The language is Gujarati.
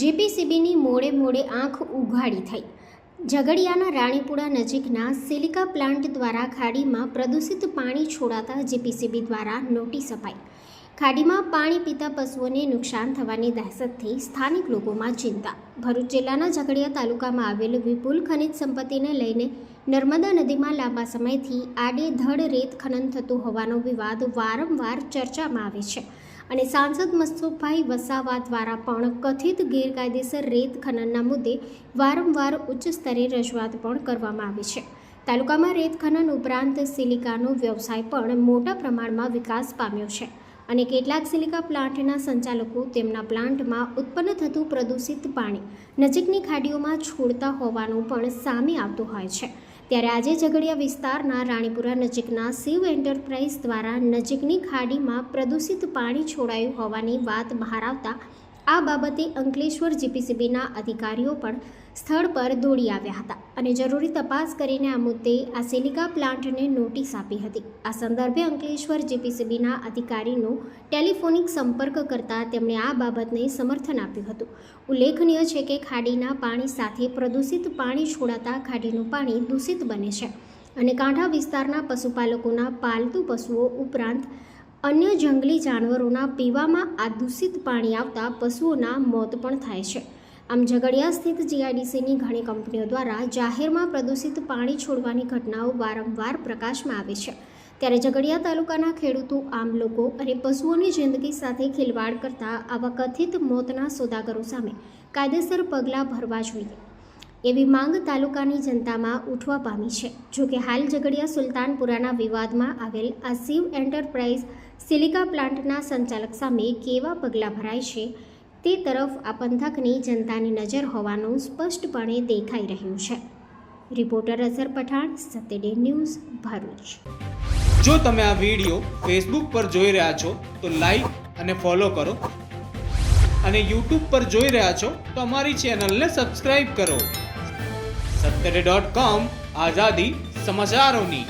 જીપીસીબીની મોડે મોડે આંખ ઉઘાડી થઈ. ઝઘડિયાના રાણીપુરા નજીકના સિલિકા પ્લાન્ટ દ્વારા ખાડીમાં પ્રદૂષિત પાણી છોડાતા જીપીસીબી દ્વારા નોટિસ અપાઈ. ખાડીમાં પાણી પીતા પશુઓને નુકસાન થવાની દહેશતથી સ્થાનિક લોકોમાં ચિંતા. ભરૂચ જિલ્લાના ઝઘડિયા તાલુકામાં આવેલ વિપુલ ખનિજ સંપત્તિને લઈને નર્મદા નદીમાં લાંબા સમયથી આડેધડ રેત ખનન થતું હોવાનો વિવાદ વારંવાર ચર્ચામાં આવે છે. અને સાંસદ મસ્તુભાઈ વસાવા દ્વારા પણ કથિત ગેરકાયદેસર રેત ખનનના મુદ્દે વારંવાર ઉચ્ચ સ્તરે રજૂઆત પણ કરવામાં આવી છે. તાલુકામાં રેત ખનન ઉપરાંત સિલિકાનો વ્યવસાય પણ મોટા પ્રમાણમાં વિકાસ પામ્યો છે અને કેટલાક સિલિકા પ્લાન્ટના સંચાલકો તેમના પ્લાન્ટમાં ઉત્પન્ન થતું પ્રદૂષિત પાણી નજીકની ખાડીઓમાં છોડતા હોવાનું પણ સામે આવતું હોય છે. ત્યારે આજે ઝઘડિયા વિસ્તારના રાણીપુરા નજીકના શિવ એન્ટરપ્રાઇઝ દ્વારા નજીકની ખાડીમાં પ્રદૂષિત પાણી છોડાયું હોવાની વાત બહાર આવતા આ બાબતે અંકલેશ્વર જીપીસીબીના અધિકારીઓ પણ સ્થળ પર દોડી આવ્યા હતા અને જરૂરી તપાસ કરીને આ મુદ્દે આ સિલિકા પ્લાન્ટને નોટિસ આપી હતી. આ સંદર્ભે અંકલેશ્વર જીપીસીબીના અધિકારીનો ટેલિફોનિક સંપર્ક કરતા તેમણે આ બાબતને સમર્થન આપ્યું હતું. ઉલ્લેખનીય છે કે ખાડીના પાણી સાથે પ્રદૂષિત પાણી છોડાતા ખાડીનું પાણી દૂષિત બને છે અને કાંઠા વિસ્તારના પશુપાલકોના પાલતુ પશુઓ ઉપરાંત અન્ય જંગલી જાનવરોના પીવામાં આ દૂષિત પાણી આવતા પશુઓના મોત પણ થાય છે. આમ ઝઘડિયા સ્થિત જીઆઈડીસીની ઘણી કંપનીઓ દ્વારા જાહેરમાં પ્રદૂષિત પાણી છોડવાની ઘટનાઓ વારંવાર પ્રકાશમાં આવે છે. ત્યારે ઝઘડિયા તાલુકાના ખેડૂતો, આમ લોકો અને પશુઓની જિંદગી સાથે ખિલવાડ કરતા આવા કથિત મોતના સોદાગરો સામે કાયદેસર પગલાં ભરવા જોઈએ. એવી માંગ તાલુકાની જનતામાં ઉઠવા પામી છે. જોકે હાલ ઝઘડિયા સુલતાનપુરાના વિવાદમાં આવેલ આ શિવ એન્ટરપ્રાઇઝ સિલિકા પ્લાન્ટના સંચાલક સામે કેવા પગલાં ભરાય છે તે તરફ આ પંથકની જનતાની નજર હોવાનું સ્પષ્ટપણે દેખાઈ રહ્યું છે. Reporter Azhar Pathan Satyaday news Bharuch. જો તમે આ વીડિયો ફેસબુક પર જોઈ રહ્યા છો, તો લાઈક અને ફોલો કરો. અને યુટ્યુબ પર જોઈ રહ્યા છો, તો અમારી ચેનલને સબસ્ક્રાઇબ કરો. સત્તરે ડોટ કોમ આઝાદી સમાચારોની.